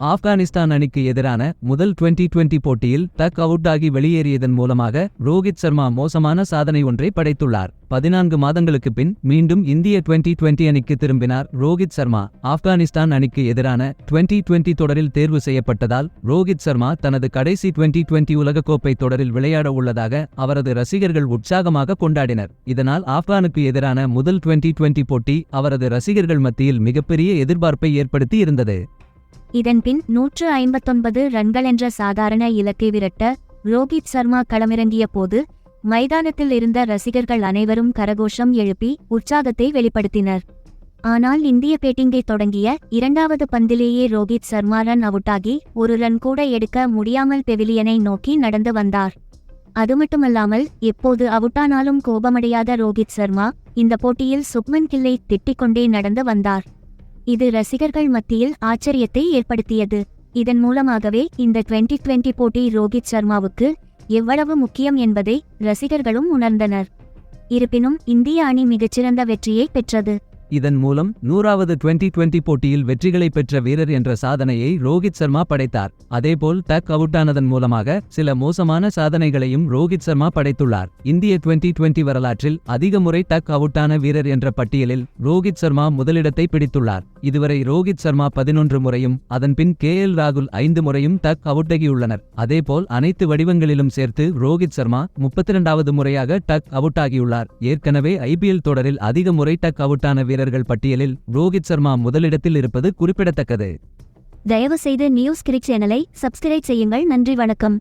ஆப்கானிஸ்தான் அணிக்கு எதிரான முதல் டுவெண்டி டுவெண்டி போட்டியில் டக் அவுட் ஆகி வெளியேறியதன் மூலமாக ரோஹித் சர்மா மோசமான சாதனை ஒன்றை படைத்துள்ளார். பதினான்கு மாதங்களுக்கு பின் மீண்டும் இந்திய டுவெண்டி டுவெண்டி அணிக்கு திரும்பினார் ரோஹித் சர்மா. ஆப்கானிஸ்தான் அணிக்கு எதிரான டுவெண்டி டுவெண்டி தொடரில் தேர்வு செய்யப்பட்டதால் ரோஹித் சர்மா தனது கடைசி டுவெண்டி டுவெண்டி உலகக்கோப்பை தொடரில் விளையாட உள்ளதாக அவரது ரசிகர்கள் உற்சாகமாக கொண்டாடினர். இதனால் ஆப்கானுக்கு எதிரான முதல் டுவெண்டி டுவெண்டி போட்டி அவரது ரசிகர்கள் மத்தியில் மிகப்பெரிய எதிர்பார்ப்பை ஏற்படுத்தி இருந்தது. இதன்பின் நூற்று ஐம்பத்தொன்பது ரன்கள் என்ற சாதாரண இலக்கை விரட்ட ரோஹித் சர்மா களமிறங்கிய போது மைதானத்தில் இருந்த ரசிகர்கள் அனைவரும் கரகோஷம் எழுப்பி உற்சாகத்தை வெளிப்படுத்தினர். ஆனால் இந்திய பேட்டிங்கை தொடங்கிய இரண்டாவது பந்திலேயே ரோஹித் சர்மா ரன் அவுட்டாகி ஒரு ரன் கூட எடுக்க முடியாமல் பெவிலியனை நோக்கி நடந்து வந்தார். அது மட்டுமல்லாமல் எப்போது அவுட்டானாலும் கோபமடையாத ரோஹித் சர்மா இந்த போட்டியில் சுப்மன் கில்லை திட்டிக்கொண்டே நடந்து வந்தார். இது ரசிகர்கள் மத்தியில் ஆச்சரியத்தை ஏற்படுத்தியது. இதன் மூலமாகவே இந்த டுவெண்டி டுவெண்டி போட்டி ரோஹித் சர்மாவுக்கு எவ்வளவு முக்கியம் என்பதை ரசிகர்களும் உணர்ந்தனர். இருப்பினும் இந்திய அணி மிகச்சிறந்த வெற்றியை பெற்றது. இதன் மூலம் நூறாவது டுவெண்டி டுவெண்டி போட்டியில் வெற்றிகளை பெற்ற வீரர் என்ற சாதனையை ரோஹித் சர்மா படைத்தார். அதேபோல் டக் அவுட்டானதன் மூலமாக சில மோசமான சாதனைகளையும் ரோஹித் சர்மா படைத்துள்ளார். இந்திய டுவெண்டி டுவெண்டி வரலாற்றில் அதிக முறை டக் அவுட்டான வீரர் என்ற பட்டியலில் ரோஹித் சர்மா முதலிடத்தை பிடித்துள்ளார். இதுவரை ரோஹித் சர்மா பதினொன்று முறையும் அதன்பின் கே எல் ராகுல் ஐந்து முறையும் டக் அவுட்டாகியுள்ளனர். அதேபோல் அனைத்து வடிவங்களிலும் சேர்த்து ரோஹித் சர்மா முப்பத்தி இரண்டாவது முறையாக டக் அவுட் ஆகியுள்ளார் ஏற்கனவே ஐபிஎல் தொடரில் அதிக முறை டக் அவுட்டான வீரர்கள் பட்டியலில் ரோஹித் சர்மா முதலிடத்தில் இருப்பது குறிப்பிடத்தக்கது. தயவுசெய்து நியூஸ் கிரிக் சேனலை சப்ஸ்கிரைப் செய்யுங்கள். நன்றி வணக்கம்.